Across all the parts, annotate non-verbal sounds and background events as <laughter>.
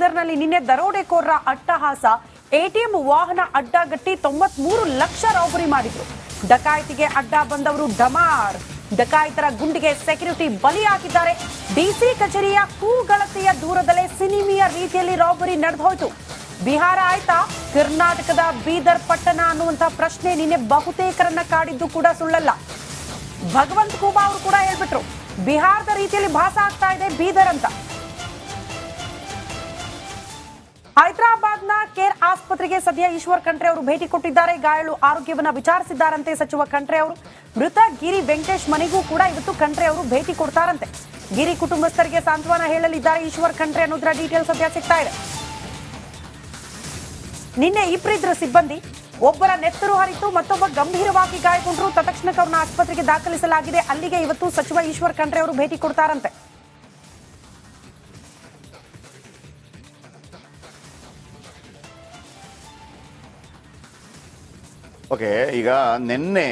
ಬೀದರ್ನಲ್ಲಿ ನಿನ್ನೆ ದರೋಡೆಕೋರರ ಅಟ್ಟಹಾಸ. ಎಟಿಎಂ ವಾಹನ ಅಡ್ಡಗಟ್ಟಿ ತೊಂಬತ್ಮೂರು ಲಕ್ಷ ರಾಬರಿ ಮಾಡಿದ್ರು. ಡಕಾಯಿತಿಗೆ ಅಡ್ಡ ಬಂದವರು ಡಮಾರ್. ಡಕಾಯಿತರ ಗುಂಡಿಗೆ ಸೆಕ್ಯೂರಿಟಿ ಬಲಿಯಾಗಿದ್ದಾರೆ. ಡಿಸಿ ಕಚೇರಿಯ ಕೂಗಳತೆಯ ದೂರದಲ್ಲೇ ಸಿನಿಮಿಯ ರೀತಿಯಲ್ಲಿ ರಾಬರಿ ನಡೆದೋಯ್ತು. ಬಿಹಾರ ಆಯ್ತಾ? ಕರ್ನಾಟಕದ ಬೀದರ್ ಪಟ್ಟಣ ಅನ್ನುವಂತ ಪ್ರಶ್ನೆ ನಿನ್ನೆ ಬಹುತೇಕರನ್ನ ಕಾಡಿದ್ದು ಕೂಡ ಸುಳ್ಳಲ್ಲ. ಭಗವಂತ ಕೂಬಾ ಅವರು ಕೂಡ ಹೇಳ್ಬಿಟ್ರು, ಬಿಹಾರದ ರೀತಿಯಲ್ಲಿ ಭಾಸ ಆಗ್ತಾ ಇದೆ ಬೀದರ್ ಅಂತ. ಹೈದರಾಬಾದ್ನ ಕೇರ್ ಆಸ್ಪತ್ರೆಗೆ ಸದ್ಯ ಈಶ್ವರ್ ಖಂಡ್ರೆ ಅವರು ಭೇಟಿ ಕೊಟ್ಟಿದ್ದಾರೆ. ಗಾಯಳು ಆರೋಗ್ಯವನ್ನ ವಿಚಾರಿಸಿದ್ದಾರಂತೆ ಸಚಿವ ಖಂಡ್ರೆ ಅವರು. ಮೃತ ಗಿರಿ ವೆಂಕಟೇಶ್ ಮನೆಗೂ ಕೂಡ ಇವತ್ತು ಖಂಡ್ರೆ ಅವರು ಭೇಟಿ ಕೊಡ್ತಾರಂತೆ. ಗಿರಿ ಕುಟುಂಬಸ್ಥರಿಗೆ ಸಾಂತ್ವನ ಹೇಳಲಿದ್ದಾರೆ ಈಶ್ವರ್ ಖಂಡ್ರೆ ಅನ್ನೋದ್ರ ಡೀಟೇಲ್ ಸದ್ಯ ಸಿಗ್ತಾ ಇದೆ. ನಿನ್ನೆ ಇಬ್ಬರಿದ್ರ ಸಿಬ್ಬಂದಿ ಒಬ್ಬರ ನೆತ್ತರು ಹರಿತು ಮತ್ತೊಬ್ಬ ಗಂಭೀರವಾಗಿ ಗಾಯಗೊಂಡರು. ತಕ್ಷಣಕ್ಕೆ ಅವ್ರನ್ನ ಆಸ್ಪತ್ರೆಗೆ ದಾಖಲಿಸಲಾಗಿದೆ. ಅಲ್ಲಿಗೆ ಇವತ್ತು ಸಚಿವ ಈಶ್ವರ್ ಖಂಡ್ರೆ ಅವರು ಭೇಟಿ ಕೊಡ್ತಾರಂತೆ. ಓಕೆ ಈಗ ನಿನ್ನೆ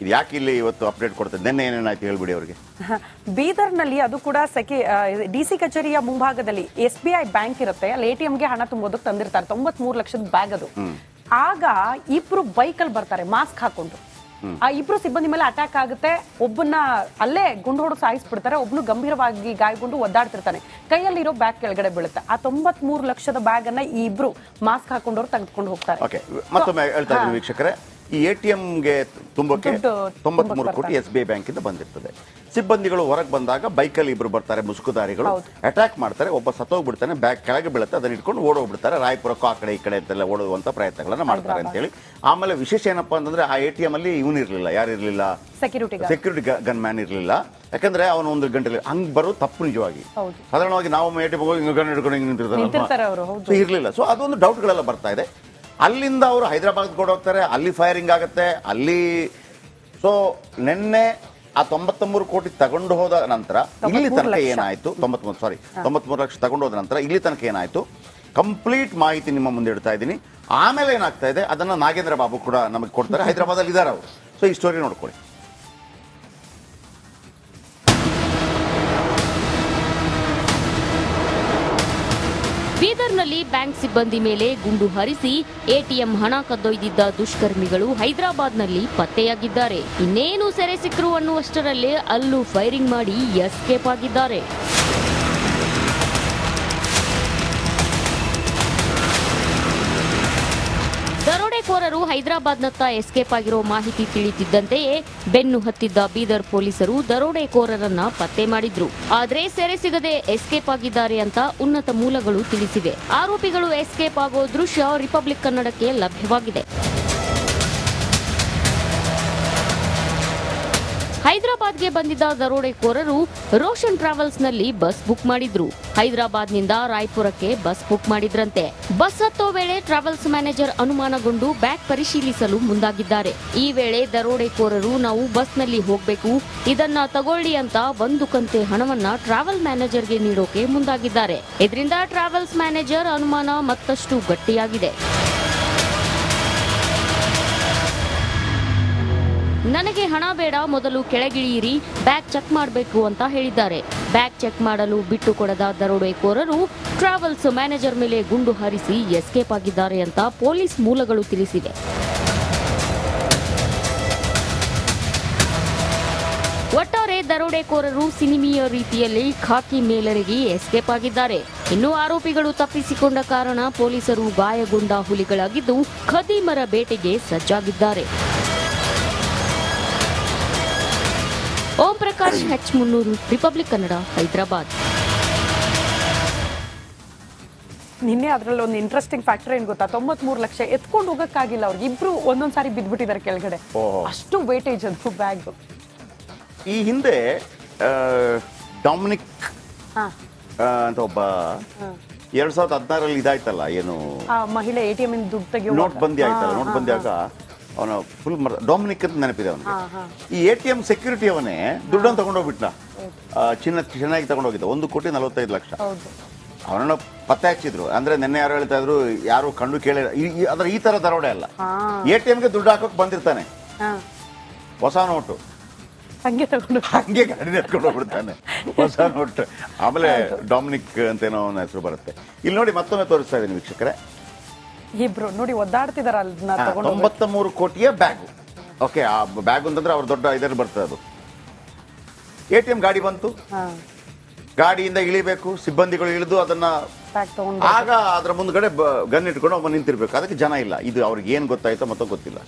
ಇದು ಯಾಕೆ ಇಲ್ಲಿ ಇವತ್ತು ಅಪ್ಡೇಟ್ ಕೊಡ್ತಾರೆ ನಿನ್ನೆ ಏನೇನಾಯ್ತು ಹೇಳ್ಬಿಡಿ ಅವರಿಗೆ. ಬೀದರ್ನಲ್ಲಿ ಅದು ಕೂಡ ಸೆಕೆ ಡಿಸಿ ಕಚೇರಿಯ ಮುಂಭಾಗದಲ್ಲಿ ಎಸ್ ಬಿ ಐ ಬ್ಯಾಂಕ್ ಇರುತ್ತೆ ಅಲ್ಲಿ ಎ ಟಿ ಗೆ ಹಣ ತುಂಬೋದಕ್ಕೆ ತಂದಿರ್ತಾರೆ ತೊಂಬತ್ ಮೂರು ಲಕ್ಷದ ಬ್ಯಾಗ್ ಅದು. ಆಗ ಇಬ್ರು ಬೈಕಲ್ಲಿ ಬರ್ತಾರೆ ಮಾಸ್ಕ್ ಹಾಕೊಂಡು. ಆ ಇಬ್ರು ಸಿಬ್ಬಂದಿ ಮೇಲೆ ಅಟ್ಯಾಕ್ ಆಗುತ್ತೆ. ಒಬ್ಬನ್ನ ಅಲ್ಲೇ ಗುಂಡು ಹೊಡೆದು ಸಾಯಿಸ್ಬಿಡ್ತಾರೆ ಒಬ್ನು ಗಂಭೀರವಾಗಿ ಗಾಯಗೊಂಡು ಒದ್ದಾಡ್ತಿರ್ತಾನೆ. ಕೈಯಲ್ಲಿರೋ ಬ್ಯಾಗ್ ಕೆಳಗಡೆ ಬೀಳುತ್ತೆ. ಆ ತೊಂಬತ್ ಮೂರು ಲಕ್ಷದ ಬ್ಯಾಗ್ ಅನ್ನ ಈ ಇಬ್ರು ಮಾಸ್ಕ್ ಹಾಕೊಂಡವ್ರು ತೆಗೆದುಕೊಂಡು ಹೋಗ್ತಾರೆ. ಮತ್ತೊಮ್ಮೆ ಹೇಳ್ತಾ ವೀಕ್ಷಕರೇ. ಈ ಎ ಟಿ ಎಂಗೆ ತುಂಬಕ್ಕೆ ತೊಂಬತ್ಮೂರು ಕೋಟಿ ಎಸ್ ಬಿ ಐ ಬ್ಯಾಂಕಿಂದ ಬಂದಿರ್ತದೆ. ಸಿಬ್ಬಂದಿಗಳು ಹೊರಗೆ ಬಂದಾಗ ಬೈಕಲ್ಲಿ ಇಬ್ರು ಬರ್ತಾರೆ ಮುಸುಕುದಾರಿಗಳು. ಅಟ್ಯಾಕ್ ಮಾಡ್ತಾರೆ ಒಬ್ಬ ಸತ್ತೋಗ್ಬಿಡ್ತಾನೆ ಬ್ಯಾಗ್ ಕೆಳಗೆ ಬೀಳುತ್ತೆ ಅದನ್ನ ಇಟ್ಕೊಂಡು ಓಡೋಗ್ಬಿಡ್ತಾರೆ. ರಾಯಪುರಕ್ಕೂ ಆ ಕಡೆ ಈ ಕಡೆ ಅಂತೆಲ್ಲ ಓಡುವಂತ ಪ್ರಯತ್ನಗಳನ್ನ ಮಾಡ್ತಾರೆ ಅಂತೇಳಿ. ಆಮೇಲೆ ವಿಶೇಷ ಏನಪ್ಪಾ ಅಂತಂದ್ರೆ ಆ ಎ ಟಿ ಎಂ ಅಲ್ಲಿ ಇವನು ಇರಲಿಲ್ಲ. ಯಾರು ಇರಲಿಲ್ಲ? ಸೆಕ್ಯೂರಿಟಿ ಸೆಕ್ಯೂರಿಟಿ ಗನ್ ಮ್ಯಾನ್ ಇರಲಿಲ್ಲ. ಯಾಕಂದ್ರೆ ಅವನು ಒಂದು ಗಂಟೆಲಿ ಹಂಗ್ ಬರೋದು ತಪ್ಪು ನಿಜವಾಗಿ. ಸಾಧಾರಣವಾಗಿ ನಾವು ಎ ಟಿ ಹೋಗಿ ಗನ್ ಹಿಡ್ಕೊಂಡು ಹಿಂಗೆ ನಿಂತಿರ್ತಾರೆ ಇರಲಿಲ್ಲ. ಸೊ ಅದೊಂದು ಡೌಟ್ಗಳೆಲ್ಲ ಬರ್ತಾ ಇದೆ. ಅಲ್ಲಿಂದ ಅವರು ಹೈದರಾಬಾದ್ ಕೂಡ ಹೋಗ್ತಾರೆ ಅಲ್ಲಿ ಫೈರಿಂಗ್ ಆಗುತ್ತೆ ಅಲ್ಲಿ ಸೊ ನಿನ್ನೆ ಆ ತೊಂಬತ್ತೊಂಬರು ಕೋಟಿ ತಗೊಂಡು ಹೋದ ನಂತರ ಇಲ್ಲಿ ತನಕ ಏನಾಯಿತು ಏನಾಯ್ತು? ತೊಂಬತ್ಮೂರು ಸಾರಿ ತೊಂಬತ್ಮೂರು ಲಕ್ಷ ತಗೊಂಡು ಹೋದ ನಂತರ ಇಲ್ಲಿ ತನಕ ಏನಾಯ್ತು? ಕಂಪ್ಲೀಟ್ ಮಾಹಿತಿ ನಿಮ್ಮ ಮುಂದೆ ಇಡ್ತಾ ಇದ್ದೀನಿ. ಆಮೇಲೆ ಏನಾಗ್ತಾ ಇದೆ? ಅದನ್ನ ನಾಗೇಂದ್ರ ಬಾಬು ಕೂಡ ನಮಗೆ ಕೊಡ್ತಾರೆ. ಹೈದರಾಬಾದಲ್ಲಿ ಇದ್ದಾರೆ ಅವರು. ಸೊ ಈ ಸ್ಟೋರಿ ನೋಡ್ಕೊಳ್ಳಿ. ಬೀದರ್ನಲ್ಲಿ ಬ್ಯಾಂಕ್ ಸಿಬ್ಬಂದಿ ಮೇಲೆ ಗುಂಡು ಹರಿಸಿ ಎಟಿಎಂ ಹಣ ಕದ್ದೊಯ್ದಿದ್ದ ದುಷ್ಕರ್ಮಿಗಳು ಹೈದರಾಬಾದ್ನಲ್ಲಿ ಪತ್ತೆಯಾಗಿದ್ದಾರೆ. ಇನ್ನೇನು ಸೆರೆ ಸಿಕ್ಕರು ಅನ್ನುವಷ್ಟರಲ್ಲೇ ಅಲ್ಲೂ ಫೈರಿಂಗ್ ಮಾಡಿ ಎಸ್ಕೇಪ್ ಆಗಿದ್ದಾರೆ. ಹೈದರಾಬಾದ್ನತ್ತ ಎಸ್ಕೇಪ್ ಆಗಿರೋ ಮಾಹಿತಿ ತಿಳಿತಿದ್ದಂತೆಯೇ ಬೆನ್ನು ಹತ್ತಿದ್ದ ಬೀದರ್ ಪೊಲೀಸರು ದರೋಡೆಕೋರರನ್ನ ಪತ್ತೆ ಮಾಡಿದ್ರು. ಆದ್ರೆ ಸೆರೆ ಸಿಗದೆ ಎಸ್ಕೇಪ್ ಆಗಿದ್ದಾರೆ ಅಂತ ಉನ್ನತ ಮೂಲಗಳು ತಿಳಿಸಿವೆ. ಆರೋಪಿಗಳು ಎಸ್ಕೇಪ್ ಆಗೋ ದೃಶ್ಯ ರಿಪಬ್ಲಿಕ್ ಕನ್ನಡಕ್ಕೆ ಲಭ್ಯವಾಗಿದೆ. ಹೈದರಾಬಾದ್ಗೆ ಬಂದಿದ್ದ ದರೋಡೆಕೋರರು ರೋಷನ್ ಟ್ರಾವೆಲ್ಸ್ನಲ್ಲಿ ಬಸ್ ಬುಕ್ ಮಾಡಿದ್ರು. ಹೈದರಾಬಾದ್ನಿಂದ ರಾಯ್ಪುರಕ್ಕೆ ಬಸ್ ಬುಕ್ ಮಾಡಿದ್ರಂತೆ. ಬಸ್ ಹತ್ತೋ ವೇಳೆ ಟ್ರಾವೆಲ್ಸ್ ಮ್ಯಾನೇಜರ್ ಅನುಮಾನಗೊಂಡು ಬ್ಯಾಗ್ ಪರಿಶೀಲಿಸಲು ಮುಂದಾಗಿದ್ದಾರೆ. ಈ ವೇಳೆ ದರೋಡೆಕೋರರು, ನಾವು ಬಸ್ನಲ್ಲಿ ಹೋಗ್ಬೇಕು. ಇದನ್ನ ತಗೊಳ್ಳಿ ಅಂತ ಒಂದು ಕಂತೆ ಹಣವನ್ನ ಟ್ರಾವೆಲ್ ಮ್ಯಾನೇಜರ್ಗೆ ನೀಡೋಕೆ ಮುಂದಾಗಿದ್ದಾರೆ. ಇದರಿಂದ ಟ್ರಾವೆಲ್ಸ್ ಮ್ಯಾನೇಜರ್ ಅನುಮಾನ ಮತ್ತಷ್ಟು ಗಟ್ಟಿಯಾಗಿದೆ. ನನಗೆ ಹಣ ಬೇಡ, ಮೊದಲು ಕೆಳಗಿಳಿಯಿರಿ, ಬ್ಯಾಗ್ ಚೆಕ್ ಮಾಡಬೇಕು ಅಂತ ಹೇಳಿದ್ದಾರೆ. ಬ್ಯಾಗ್ ಚೆಕ್ ಮಾಡಲು ಬಿಟ್ಟು ಕೊಡದ ದರೋಡೆಕೋರರು ಟ್ರಾವೆಲ್ಸ್ ಮ್ಯಾನೇಜರ್ ಮೇಲೆ ಗುಂಡು ಹಾರಿಸಿ ಎಸ್ಕೇಪ್ ಆಗಿದ್ದಾರೆ ಅಂತ ಪೊಲೀಸ್ ಮೂಲಗಳು ತಿಳಿಸಿವೆ. ಒಟ್ಟಾರೆ ದರೋಡೆಕೋರರು ಸಿನಿಮೀಯ ರೀತಿಯಲ್ಲಿ ಖಾಕಿ ಮೇಲರಿಗಿ ಎಸ್ಕೇಪ್ ಆಗಿದ್ದಾರೆ. ಇನ್ನು ಆರೋಪಿಗಳು ತಪ್ಪಿಸಿಕೊಂಡ ಕಾರಣ ಪೊಲೀಸರು ಗಾಯಗೊಂಡ ಹುಲಿಗಳಾಗಿದ್ದು ಖದೀಮರ ಬೇಟೆಗೆ ಸಜ್ಜಾಗಿದ್ದಾರೆ. Prakash H Munnur Republic Kannada Hyderabad. ನಿನ್ನೆ ಅದರಲ್ಲಿ ಒಂದು ಇಂಟ್ರೆಸ್ಟಿಂಗ್ ಫ್ಯಾಕ್ಟರ್ ಏನ್ ಗೊತ್ತಾ? ತೊಂಬತ್ಮೂರು ಲಕ್ಷ ಎತ್ಕೊಂಡು ಹೋಗಕ್ಕಾಗಿಲ್ಲ ಅವ್ರಿಗೆ ಇಬ್ರು ಒಂದೊಂದ್ ಸಾರಿ ಬಿದ್ಬಿಟ್ಟಿದ್ದಾರೆ ಕೆಳಗಡೆ. ಅಷ್ಟು ವೇಟೇಜ್ ಅದು ಬ್ಯಾಗ್ ಈ ಹಿಂದೆ ಡಾಮಿನಿಕ್ ಅಂತ ಒಬ್ಬ ಎರಡ್ ಸಾವಿರದ ಹದಿನಾರಲ್ಲಿ ಇದಾಯ್ತಲ್ಲ ಏನು? ಆ ಮಹಿಳೆ ಎ ಟಿ ಎಂ ದುಡ್ಡು ತೆಗಿಯೋ ನೋಟ್ ಬಂದಿ ಆಯ್ತಲ್ಲ ನೋಟ್ ಬಂದಿಯಾಗ? ಅವನ ಫುಲ್ ಡೊಮಿನಿಕ್ ಅಂತ ನೆನಪಿದೆ ಅವನು ಈ ಎ ಟಿ ಎಂ ಸೆಕ್ಯೂರಿಟಿ ಅವನೇ ದುಡ್ಡನ್ನು ತಗೊಂಡೋಗ್ಬಿಟ್ನ ಚಿನ್ನ ಚೆನ್ನಾಗಿ ತಗೊಂಡೋಗಿದ್ದ ಒಂದು ಕೋಟಿ ನಲವತ್ತೈದು ಲಕ್ಷ. ಅವನನ್ನ ಪತ್ತೆ ಹಚ್ಚಿದ್ರು. ಅಂದ್ರೆ ನಿನ್ನೆ ಯಾರು ಹೇಳ್ತಾ ಇದ್ರು ಯಾರು ಕಂಡು ಕೇಳಿ ಅದ್ರ ಈ ತರ ದರೋಡೆ ಅಲ್ಲ. ಎ ಟಿ ಎಂಗೆ ದುಡ್ಡು ಹಾಕೋಕ್ ಬಂದಿರ್ತಾನೆ. ಹೊಸ ನೋಟು. ಹಂಗೆ ತಗೊಂಡು ಹಂಗೆ ಗಾಡಿ ಎತ್ಕೊಂಡು ಹೋಗ್ಬಿಡ್ತಾನೆ. ಹೊಸ ನೋಟ್. ಆಮೇಲೆ ಡಾಮಿನಿಕ್ ಅಂತ ಏನೋ ಅವನ ಹೆಸರು ಬರುತ್ತೆ. ಇಲ್ಲಿ ನೋಡಿ ಮತ್ತೊಮ್ಮೆ ತೋರಿಸ್ತಾ ಇದ್ದೀನಿ ವೀಕ್ಷಕರೇ. ಇಬ್ರು ನೋಡಿ ಒದ್ದಾಡ್ತಿದಾರ ಅದನ್ನ ತಗೊಂಡು ತೊಂಬತ್ತ ಮೂರು ಕೋಟಿಯ ಬ್ಯಾಗ್. ಓಕೆ ಆ ಬ್ಯಾಗ್ ಅಂತಂದ್ರೆ ಅವ್ರ ದೊಡ್ಡ ಇದರಲ್ಲಿ ಬರ್ತದೆ ಅದು. ಎ ಟಿ ಎಂ ಗಾಡಿ ಬಂತು. ಹಾ. ಗಾಡಿಯಿಂದ ಇಳಿಬೇಕು ಸಿಬ್ಬಂದಿಗಳು ಇಳಿದು ಅದನ್ನ ಪ್ಯಾಕ್ ತಗೊಂಡು ಆಗ ಅದ್ರ ಮುಂದ್ಗಡೆ ಗನ್ ಇಟ್ಕೊಂಡು ಒಬ್ಬ ನಿಂತಿರ್ಬೇಕು. ಅದಕ್ಕೆ ಜನ ಇಲ್ಲ. ಇದು ಅವ್ರಿಗೆ ಏನು ಗೊತ್ತಾಯ್ತೋ ಮತ್ತೋ ಗೊತ್ತಿಲ್ಲ.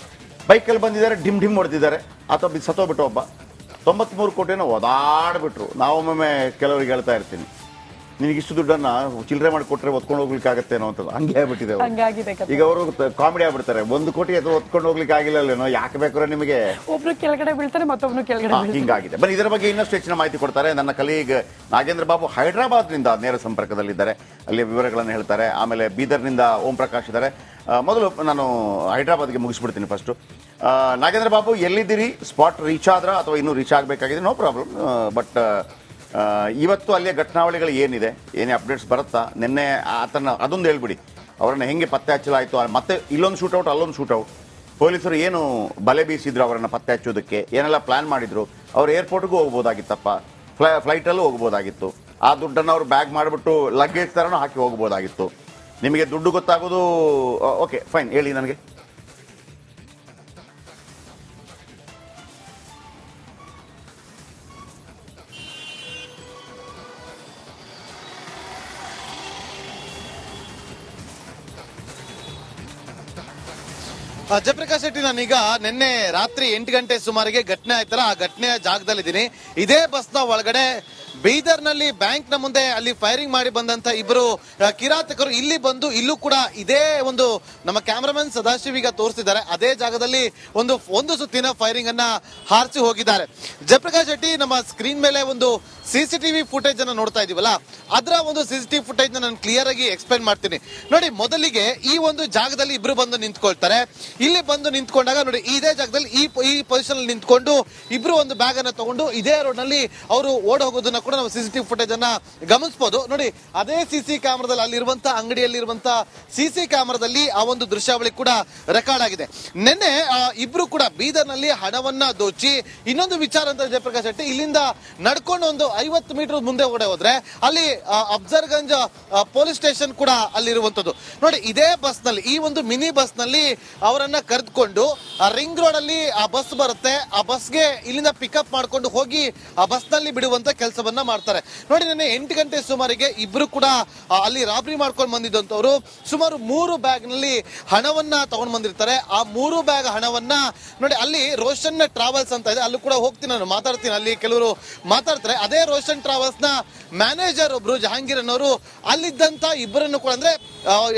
ಬೈಕಲ್ಲಿ ಬಂದಿದ್ದಾರೆ ಡಿಮ್ ಡಿಮ್ ಹೊಡೆದಿದ್ದಾರೆ. ಅಥವಾ ಸತ್ತೋಗ್ಬಿಟ್ಟು ಒಬ್ಬ. ತೊಂಬತ್ಮೂರು ಕೋಟಿನ ಓದಾಡ್ಬಿಟ್ರು ನಾವೊಮ್ಮೊಮ್ಮೆ ಕೆಲವರಿಗೆ ಹೇಳ್ತಾ ಇರ್ತೀನಿ. ನಿನಗೆ ಇಷ್ಟು ದುಡ್ಡನ್ನ ಚಿಲ್ಲರೆ ಮಾಡಿ ಕೊಟ್ರೆ ಒತ್ಕೊಂಡು ಹೋಗ್ಲಿಕ್ಕೆ ಆಗತ್ತೇನೋ ಅಂತ ಹಂಗೆ ಆಗ್ಬಿಟ್ಟಿದೆ ಅವ್ರಿಗೆ. ಹಂಗಾಗಿದೆ ಕತೆ ಈಗ ಅವರು ಕಾಮಿಡಿ ಆಗ್ಬಿಡ್ತಾರೆ. ಒಂದು ಕೋಟಿ ಅದು ಒತ್ಕೊಂಡು ಹೋಗ್ಲಿಕ್ಕೆ ಆಗಿಲ್ಲ ಯಾಕೆ ಬೇಕಾದ್ರೆ ನಿಮಗೆ? ಒಬ್ರು ಕೆಳಗಡೆ ಬೀಳ್ತಾರೆ ಮತ್ತೊಬ್ರು ಕೆಳಗಡೆ ಬೀಳ್ತಾರೆ. ಹಿಂಗಾಗಿದೆ. ಬನ್ನಿ ಇದರ ಬಗ್ಗೆ ಇನ್ನಷ್ಟು ಹೆಚ್ಚಿನ ಮಾಹಿತಿ ಕೊಡ್ತಾರೆ. ನನ್ನ ಕಲೀಗ್ ನಾಗೇಂದ್ರ ಬಾಬು ಹೈದರಾಬಾದ್ನಿಂದ ನೇರ ಸಂಪರ್ಕದಲ್ಲಿದ್ದಾರೆ. ಅಲ್ಲಿ ವಿವರಗಳನ್ನು ಹೇಳ್ತಾರೆ. ಆಮೇಲೆ ಬೀದರ್ನಿಂದ ಓಂ ಪ್ರಕಾಶ್ ಇದ್ದಾರೆ. ಆ, ಮೊದಲು ನಾನು ಹೈದರಾಬಾದ್ಗೆ ಮುಗಿಸ್ಬಿಡ್ತೀನಿ ಫಸ್ಟು. ನಾಗೇಂದ್ರ ಬಾಬು ಎಲ್ಲಿದ್ದೀರಿ? ಸ್ಪಾಟ್ ರೀಚ್ ಆದ್ರ ಅಥವಾ ಇನ್ನೂ ರೀಚ್ ಆಗಬೇಕಾಗಿದೆ? No problem. ಬಟ್ ಇವತ್ತು ಅಲ್ಲಿಯ ಘಟನಾವಳಿಗಳು ಏನಿದೆ? ಏನೇ ಅಪ್ಡೇಟ್ಸ್ ಬರುತ್ತಾ? ನಿನ್ನೆ ಆತನ ಅದೊಂದು ಹೇಳ್ಬಿಡಿ. ಅವರನ್ನು ಹೆಂಗೆ ಪತ್ತೆ ಹಚ್ಚಲಾಯಿತು? ಮತ್ತೆ ಇಲ್ಲೊಂದು ಶೂಟೌಟ್ ಅಲ್ಲೊಂದು ಶೂಟೌಟ್ ಪೊಲೀಸರು ಏನು ಬಲೆ ಬೀಸಿದ್ರು ಅವರನ್ನು ಪತ್ತೆ ಹಚ್ಚೋದಕ್ಕೆ? ಏನೆಲ್ಲ ಪ್ಲಾನ್ ಮಾಡಿದ್ರು? ಅವ್ರು ಏರ್ಪೋರ್ಟ್ಗೂ ಹೋಗ್ಬೋದಾಗಿತ್ತಪ್ಪ. ಫ್ಲೈ ಫ್ಲೈಟಲ್ಲೂ ಹೋಗ್ಬೋದಾಗಿತ್ತು. ಆ ದುಡ್ಡನ್ನು ಅವರು ಬ್ಯಾಗ್ ಮಾಡಿಬಿಟ್ಟು ಲಗೇಜ್ ಥರನೂ ಹಾಕಿ ಹೋಗ್ಬೋದಾಗಿತ್ತು. ನಿಮಗೆ ದುಡ್ಡು ಗೊತ್ತಾಗೋದು ಓಕೆ ಫೈನ್ ಹೇಳಿ ನನಗೆ. ಜಯಪ್ರಕಾಶ್ ಶೆಟ್ಟಿ, ನಾನೀಗ ನಿನ್ನೆ ರಾತ್ರಿ ಎಂಟು ಗಂಟೆ ಸುಮಾರಿಗೆ ಘಟನೆ ಆಯ್ತಲ್ಲ, ಆ ಘಟನೆಯ ಜಾಗದಲ್ಲಿದ್ದೀನಿ. ಇದೇ ಬಸ್ನ ಒಳಗಡೆ ಬೀದರ್ನಲ್ಲಿ ಬ್ಯಾಂಕ್ನ ಮುಂದೆ ಅಲ್ಲಿ ಫೈರಿಂಗ್ ಮಾಡಿ ಬಂದಂತ ಇಬ್ಬರು ಕಿರಾತಕರು ಇಲ್ಲಿ ಬಂದು ಇಲ್ಲೂ ಕೂಡ ಇದೇ ಒಂದು ನಮ್ಮ ಕ್ಯಾಮರಾಮನ್ ಸದಾಶಿವ್ ಈಗ ತೋರಿಸಿದ್ದಾರೆ. ಅದೇ ಜಾಗದಲ್ಲಿ ಒಂದು ಒಂದು ಸುತ್ತಿನ ಫೈರಿಂಗ್ ಅನ್ನ ಹಾರಿಸಿ ಹೋಗಿದ್ದಾರೆ. ಜಯಪ್ರಕಾಶ್ ಶೆಟ್ಟಿ, ನಮ್ಮ ಸ್ಕ್ರೀನ್ ಮೇಲೆ ಒಂದು ಸಿಸಿಟಿವಿ ಫುಟೇಜ್ ಅನ್ನ ನೋಡ್ತಾ ಇದೀವಲ್ಲ? ಅದರ ಒಂದು ಸಿಸಿಟಿವಿ ಫುಟೇಜ್ ನಾನು ಕ್ಲಿಯರ್ ಆಗಿ ಎಕ್ಸ್ಪ್ಲೈನ್ ಮಾಡ್ತೀನಿ. ನೋಡಿ, ಮೊದಲಿಗೆ ಈ ಒಂದು ಜಾಗದಲ್ಲಿ ಇಬ್ರು ಬಂದು ನಿಂತ್ಕೊಳ್ತಾರೆ. ಇಲ್ಲಿ ಬಂದು ನಿಂತ್ಕೊಂಡಾಗ ನೋಡಿ, ಇದೇ ಜಾಗದಲ್ಲಿ ಈ ಈ ಪೊಸಿಷನ್ ನಿಂತ್ಕೊಂಡು ಇಬ್ರು ಒಂದು ಬ್ಯಾಗ್ ಅನ್ನ ತಗೊಂಡು ಇದೇ ರೋಡ್ನಲ್ಲಿ ಅವರು ಓಡ್ ಹೋಗೋದನ್ನ ಕೂಡ ನಾವು ಸಿಸಿಟಿವಿ ಫುಟೇಜ್ ಅನ್ನ ಗಮನಿಸಬಹುದು ನೋಡಿ, ಅದೇ ಸಿಸಿ ಕ್ಯಾಮ್ರಾದಲ್ಲಿ ಅಲ್ಲಿರುವಂತ, ಅಂಗಡಿಯಲ್ಲಿರುವಂತ ಸಿಸಿ ಕ್ಯಾಮ್ರಾದಲ್ಲಿ ಆ ಒಂದು ದೃಶ್ಯಾವಳಿ ಕೂಡ ರೆಕಾರ್ಡ್ ಆಗಿದೆ. ನಿನ್ನೆ ಇಬ್ರು ಕೂಡ ಬೀದರ್ನಲ್ಲಿ ಹಣವನ್ನ ದೋಚಿ, ಇನ್ನೊಂದು ವಿಚಾರ ಅಂತ ಜಯಪ್ರಕಾಶ್ ಶೆಟ್ಟಿ, ಇಲ್ಲಿಂದ ನಡ್ಕೊಂಡು ಒಂದು ಐವತ್ತು ಮೀಟರ್ ಮುಂದೆ ಓಡೆ ಹೋದ್ರೆ, ಅಲ್ಲಿ ಅಬ್ಸರ್ ಅಫ್ಜರ್ಗಂಜ್ ಪೊಲೀಸ್ ಸ್ಟೇಷನ್ ಕೂಡ ಅಲ್ಲಿರುವಂತದ್ದು ನೋಡಿ, ಇದೇ ಬಸ್ನಲ್ಲಿ ಈ ಒಂದು ಮಿನಿ ಬಸ್ನಲ್ಲಿ ಅವರನ್ನ ಕರೆದುಕೊಂಡು ರಿಂಗ್ ರೋಡ್ ಅಲ್ಲಿ ಆ ಬಸ್ ಬರುತ್ತೆ. ಆ ಬಸ್ಗೆ ಇಲ್ಲಿಂದ ಪಿಕಪ್ ಮಾಡ್ಕೊಂಡು ಹೋಗಿ, ಆ ಬಸ್ನಲ್ಲಿ ಬಿಡುವಂತ ಕೆಲಸವನ್ನ ಮಾಡ್ತಾರೆ. ನೋಡಿ, ನಿನ್ನೆ ಎಂಟು ಗಂಟೆ ಸುಮಾರಿಗೆ ಇಬ್ರು ಕೂಡ ಅಲ್ಲಿ ರಾಬರಿ ಮಾಡ್ಕೊಂಡು ಬಂದಿದ್ದಂಥವ್ರು. ಸುಮಾರು ಮೂರು ಬ್ಯಾಗ್ನಲ್ಲಿ ಹಣವನ್ನ ತಗೊಂಡ್ ಬಂದಿರ್ತಾರೆ. ಆ ಮೂರು ಬ್ಯಾಗ್ ಹಣವನ್ನ, ನೋಡಿ, ಅಲ್ಲಿ ರೋಷನ್ ಟ್ರಾವೆಲ್ಸ್ ಅಂತ ಇದೆ. ಅಲ್ಲೂ ಕೂಡ ಹೋಗ್ತೀನಿ ನಾನು, ಮಾತಾಡ್ತೀನಿ. ಅಲ್ಲಿ ಕೆಲವರು ಮಾತಾಡ್ತಾರೆ. ಅದೇ ರೋಷನ್ ಟ್ರಾವೆಲ್ಸ್ನ ಮ್ಯಾನೇಜರ್ ಒಬ್ರು ಜಹಾಂಗೀರ್ ಅನ್ನೋರು ಅಲ್ಲಿದ್ದಂತ ಇಬ್ಬರನ್ನು ಕೂಡ, ಅಂದ್ರೆ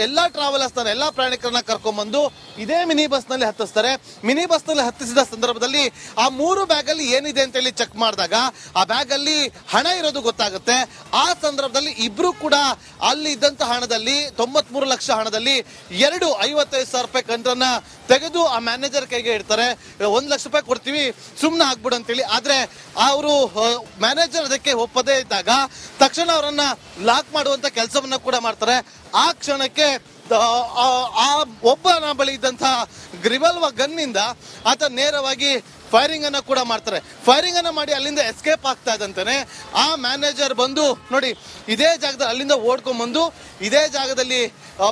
ಎಲ್ಲಾ ಟ್ರಾವೆಲರ್ಸ್ನ ಎಲ್ಲಾ ಪ್ರಯಾಣಿಕರನ್ನ ಕರ್ಕೊಂಡ್ಬಂದು ಇದೇ ಮಿನಿ ಬಸ್ನಲ್ಲಿ ಹತ್ತಿಸ್ತಾರೆ. ಮಿನಿ ಬಸ್ನಲ್ಲಿ ಹತ್ತಿಸಿದ ಸಂದರ್ಭದಲ್ಲಿ ಆ ಮೂರು ಬ್ಯಾಗ್ ಅಲ್ಲಿ ಏನಿದೆ ಅಂತ ಹೇಳಿ ಚೆಕ್ ಮಾಡಿದಾಗ, ಆ ಬ್ಯಾಗ್ ಅಲ್ಲಿ ಹಣ ಇರೋದು ಗೊತ್ತಾಗುತ್ತೆ. ಆ ಸಂದರ್ಭದಲ್ಲಿ ಇಬ್ರು ಕೂಡ ಅಲ್ಲಿ ಇದ್ದಂತ ಹಣದಲ್ಲಿ, ತೊಂಬತ್ಮೂರು ಲಕ್ಷ ಹಣದಲ್ಲಿ ಎರಡು ಐವತ್ತೈದು ಸಾವಿರ ರೂಪಾಯಿ ಕಂತನ್ನ ತೆಗೆದು ಆ ಮ್ಯಾನೇಜರ್ ಕೈಗೆ ಇಡ್ತಾರೆ. ಒಂದ್ ಲಕ್ಷ ರೂಪಾಯಿ ಕೊಡ್ತೀವಿ, ಸುಮ್ನೆ ಆಗ್ಬಿಡು ಅಂತೇಳಿ. ಆದ್ರೆ ಅವರು ಮ್ಯಾನೇಜರ್ ಅದಕ್ಕೆ ಒಪ್ಪದೇ ಇದ್ದಾಗ ತಕ್ಷಣ ಅವರನ್ನ ಲಾಕ್ ಮಾಡುವಂತ ಕೆಲಸವನ್ನ ಕೂಡ ಮಾಡ್ತಾರೆ. ಆ ಕ್ಷಣಕ್ಕೆ, ಆ ಒಬ್ಬನ ಬಳಿ ಇದ್ದಂತಹ ಗ್ರಿವಲ್ವ ಗನ್ನಿಂದ ಆತ ನೇರವಾಗಿ ಫೈರಿಂಗ್ ಅನ್ನ ಕೂಡ ಮಾಡ್ತಾರೆ. ಫೈರಿಂಗ್ ಅನ್ನ ಮಾಡಿ ಅಲ್ಲಿಂದ ಎಸ್ಕೇಪ್ ಆಗ್ತಾ ಇದ್ದಂತಾನೆ ಆ ಮ್ಯಾನೇಜರ್ ಬಂದು ನೋಡಿ ಇದೇ ಜಾಗದಲ್ಲಿ ಅಲ್ಲಿಂದ ಓಡ್ಕೊಂಡ್ ಬಂದು ಇದೇ ಜಾಗದಲ್ಲಿ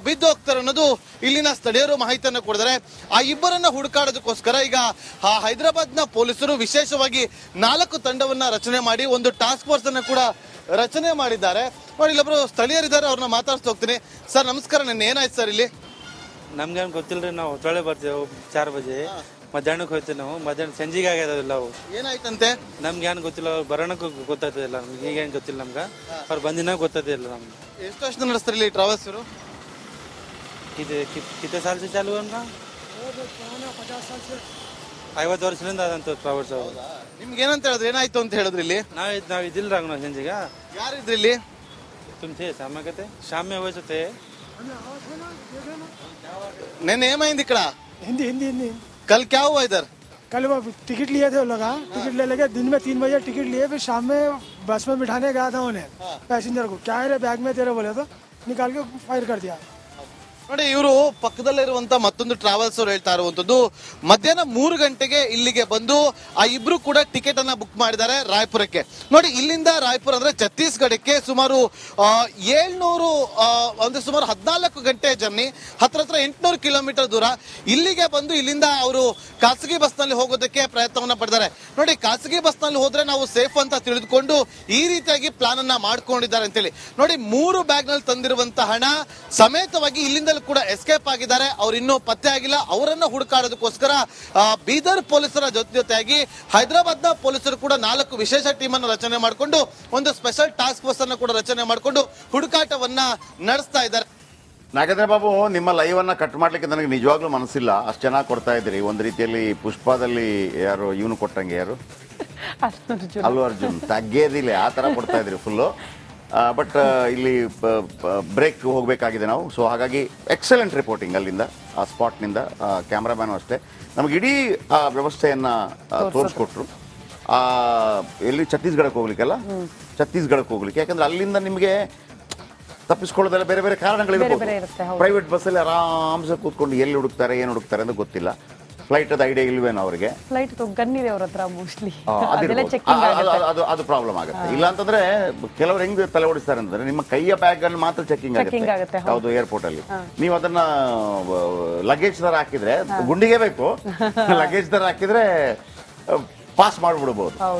ಬಿದ್ದು ಹೋಗ್ತಾರೆ ಅನ್ನೋದು ಇಲ್ಲಿನ ಸ್ಥಳೀಯರು ಮಾಹಿತಿಯನ್ನು ಕೊಡಿದರೆ ಆ ಇಬ್ಬರನ್ನ ಹುಡುಕಾಡೋದಕ್ಕೋಸ್ಕರ ಈಗ ಆ ಹೈದರಾಬಾದ್ನ ಪೊಲೀಸರು ವಿಶೇಷವಾಗಿ ನಾಲ್ಕು ತಂಡವನ್ನ ರಚನೆ ಮಾಡಿ ಒಂದು ಟಾಸ್ಕ್ ಫೋರ್ಸ್ ಅನ್ನು ಕೂಡ ರಚನೆ ಮಾಡಿದ್ದಾರೆ. ನೋಡಿ ಇಲ್ಲೊಬ್ರು ಸ್ಥಳೀಯರಿದ್ದಾರೆ ಅವ್ರನ್ನ ಮಾತಾಡ್ತಾ ಹೋಗ್ತೀನಿ. ಸರ್ ನಮಸ್ಕಾರ ನನ್ನ ಏನಾಯ್ತು ಸರ್ ಇಲ್ಲಿ? ನಮ್ಗೇನು ಗೊತ್ತಿಲ್ರಿ ನಾವು ತೊಳೆ ಬರ್ತೇವೆ ಚಾರ್ ಬಜೆ. ಮಧ್ಯಾಹ್ನಕ್ಕೆ ಹೋಯ್ತೀವಿ ನಾವು. ಮಧ್ಯಾಹ್ನ ಸಂಜೆಗೆ ಆಗ್ಯದಿಲ್ಲ ಅವು. ಏನಾಯ್ತಂತೆ? ನಮ್ಗೆ ಏನು ಗೊತ್ತಿಲ್ಲ ಅವ್ರು ಬರೋಣಕ್ಕೂ ಗೊತ್ತಾಗ್ತದಿಲ್ಲ ನಮ್ಗೆ. ಈಗೇನು ಗೊತ್ತಿಲ್ಲ ನಮ್ಗೆ. ಅವ್ರು ಬಂದಿನ ಗೊತ್ತಾಗ್ತಿಲ್ಲ ನಮ್ಗೆ. ಎಷ್ಟು ವರ್ಷದ ನಡೆಸ್ತಾರೆ ಇಲ್ಲಿ ಟ್ರಾವೆಲ್ಸರು ಇದು ಕಿತ್ತ ಸಾಲ ಚಾಲು ಅನ್ರ ಐವತ್ತು ವರ್ಷದಿಂದ ಅದಂತ ಟ್ರಾವೆಲ್ಸ್ ಅವರು. ನಿಮ್ಗೆ ಏನಂತ ಹೇಳಿದ್ರೆ? ಏನಾಯ್ತು ಅಂತ ಹೇಳಿದ್ರು ಇಲ್ಲಿ? ನಾವು ಇದು ನಾವು ಇದಿಲ್ಲ ನಾವು ಸಂಜೆಗೆ. ಇದ್ರಿ ಇಲ್ಲಿ? ತುಮ್ಸೆ ಸಾಮಾಗತೆ ಶಾಮ್ಯ ವಹಿಸುತ್ತೆ నేను ఏమైంది ಕಡ? ಹಿಂದಿ ಹಿಂದಿ ಹಿಂದಿ. कल क्या हुआ इधर? कल वो टिकट लिए थे लगा हाँ। टिकट ले लगे दिन में तीन बजे टिकट लिए फिर शाम में बस में बिठाने गया था उन्हें पैसेंजर को। क्या है रे बैग में तेरे बोले तो? निकाल के फायर कर दिया। ನೋಡಿ, ಇವರು ಪಕ್ಕದಲ್ಲಿರುವಂತ ಮತ್ತೊಂದು ಟ್ರಾವೆಲ್ಸ್ ಅವರು ಹೇಳ್ತಾ ಇರುವಂತದ್ದು ಮಧ್ಯಾಹ್ನ ಮೂರು ಗಂಟೆಗೆ ಇಲ್ಲಿಗೆ ಬಂದು ಆ ಇಬ್ರು ಕೂಡ ಟಿಕೆಟ್ ಅನ್ನ ಬುಕ್ ಮಾಡಿದ್ದಾರೆ ರಾಯಪುರಕ್ಕೆ. ನೋಡಿ, ಇಲ್ಲಿಂದ ರಾಯಪುರ ಅಂದ್ರೆ ಛತ್ತೀಸ್ಗಢಕ್ಕೆ ಸುಮಾರು ಏಳ್ನೂರು ಅಂದ್ರೆ ಸುಮಾರು ಹದಿನಾಲ್ಕು ಗಂಟೆ ಜರ್ನಿ ಹತ್ರ ಹತ್ರ ಎಂಟುನೂರು ಕಿಲೋಮೀಟರ್ ದೂರ. ಇಲ್ಲಿಗೆ ಬಂದು ಇಲ್ಲಿಂದ ಅವರು ಖಾಸಗಿ ಬಸ್ನಲ್ಲಿ ಹೋಗೋದಕ್ಕೆ ಪ್ರಯತ್ನವನ್ನ ಪಡೆದಾರೆ ನೋಡಿ, ಖಾಸಗಿ ಬಸ್ನಲ್ಲಿ ಹೋದ್ರೆ ನಾವು ಸೇಫ್ ಅಂತ ತಿಳಿದುಕೊಂಡು ಈ ರೀತಿಯಾಗಿ ಪ್ಲಾನ್ ಅನ್ನ ಮಾಡ್ಕೊಂಡಿದ್ದಾರೆ ಅಂತೇಳಿ. ನೋಡಿ, ಮೂರು ಬ್ಯಾಗ್ನಲ್ಲಿ ತಂದಿರುವಂತ ಹಣ ಸಮೇತವಾಗಿ ಕೂಡ ಎಸ್ಕೇಪ್ ಆಗಿದ್ದಾರೆ. ಅವ್ರು ಇನ್ನೂ ಪತ್ತೆ ಆಗಿಲ್ಲ. ಅವರನ್ನು ಹುಡುಕಾಡೋದಕ್ಕೋಸ್ಕರ ಬೀದರ್ ಪೊಲೀಸರ ಜೊತೆ ಜೊತೆಯಾಗಿ ಹೈದರಾಬಾದ್ನ ಪೊಲೀಸರು ಕೂಡ ನಾಲ್ಕು ವಿಶೇಷ ಟೀಮ್ ಅನ್ನು ರಚನೆ ಮಾಡಿಕೊಂಡು ಒಂದು ಸ್ಪೆಷಲ್ ಟಾಸ್ಕ್ ಫೋರ್ಸ್ ಅನ್ನು ಕೂಡ ರಚನೆ ಮಾಡಿಕೊಂಡು ಹುಡುಕಾಟವನ್ನ ನಡೆಸ್ತಾ ಇದ್ದಾರೆ. ನಾಗೇಂದ್ರ ಬಾಬು ನಿಮ್ಮ ಲೈವ್ ಅನ್ನ ಕಟ್ ಮಾಡ್ಲಿಕ್ಕೆ ನನಗೆ ನಿಜವಾಗ್ಲೂ ಮನಸ್ಸಿಲ್ಲ. ಅಷ್ಟು ಚೆನ್ನಾಗಿ ಕೊಡ್ತಾ ಇದ್ರಿ ಒಂದು ರೀತಿಯಲ್ಲಿ ಪುಷ್ಪದಲ್ಲಿ ಯಾರು ಇವನು ಕೊಟ್ಟಂಗೆ ಯಾರು. <laughs> ಅಲ್ಲು ಅರ್ಜುನ್. ತಗ್ಗೇದಿಲ್ಲ. ಆ ತರ ಕೊಡ್ತಾ ಇದ್ರಿ ಫುಲ್ಲು ಬಟ್ ಇಲ್ಲಿ ಬ್ರೇಕ್ ಹೋಗಬೇಕಾಗಿದೆ ನಾವು. ಸೊ ಹಾಗಾಗಿ ಎಕ್ಸಲೆಂಟ್ ರಿಪೋರ್ಟಿಂಗ್ ಅಲ್ಲಿಂದ ಆ ಸ್ಪಾಟ್ನಿಂದ ಕ್ಯಾಮ್ರಾಮ್ಯಾನು ಅಷ್ಟೇ. ನಮಗೆ ಇಡೀ ಆ ವ್ಯವಸ್ಥೆಯನ್ನು ತೋರಿಸ್ಕೊಟ್ರು. ಆ, ಎಲ್ಲಿ ಛತ್ತೀಸ್ಗಢಕ್ಕೆ ಹೋಗ್ಲಿಕ್ಕೆಲ್ಲ ಛತ್ತೀಸ್ಗಢಕ್ಕೆ ಹೋಗ್ಲಿಕ್ಕೆ. ಯಾಕಂದ್ರೆ ಅಲ್ಲಿಂದ ನಿಮಗೆ ತಪ್ಪಿಸ್ಕೊಳ್ಳೋದೆಲ್ಲ ಬೇರೆ ಬೇರೆ ಕಾರಣಗಳಿರ್ಬೋದು. ಪ್ರೈವೇಟ್ ಬಸ್ಸಲ್ಲಿ ಆರಾಮ್ಸೆ ಕೂತ್ಕೊಂಡು ಎಲ್ಲಿ ಹುಡುಕ್ತಾರೆ ಏನು ಹುಡುಕ್ತಾರೆ ಅಂತ ಗೊತ್ತಿಲ್ಲ. ಫ್ಲೈಟ್ ಅದು ಐಡಿಯಾ ಇಲ್ವೇನೋ ಅವರಿಗೆ? ಫ್ಲೈಟ್ ಗನ್ ಇದೆ ಅವ್ರ ಹತ್ರ ಮೋಸ್ಟ್ಲಿ ಆ, ಅದೆಲ್ಲ ಅದಿರ್ಬೋದು. ಚೆಕಿಂಗ್ ಆ, ಅದು- ಅದು ಅದು ಪ್ರಾಬ್ಲಮ್ ಆಗುತ್ತೆ. ಇಲ್ಲ ಅಂತಂದ್ರೆ ಕೆಲವರು ಹೆಂಗ್ ತಲೆ ಓಡಿಸ್ತಾರೆ ಅಂತಂದ್ರೆ ನಿಮ್ಮ ಕೈಯ ಬ್ಯಾಗ್ ಅನ್ನು ಮಾತ್ರ ಚೆಕಿಂಗ್ Checking ಆಗುತ್ತೆ, ಆಗುತ್ತೆ ಹೌದು. ಯಾವುದು ಏರ್ಪೋರ್ಟ್ ಅಲ್ಲಿ. ನೀವು ಅದನ್ನ ಲಗೇಜ್ ತರ ಹಾಕಿದ್ರೆ ಗುಂಡಿಗೆ ಬೇಕು. <laughs> ಲಗೇಜ್ ತರ ಹಾಕಿದ್ರೆ ಪಾಸ್ ಮಾಡ್ಬಿಡ್ಬೋದು.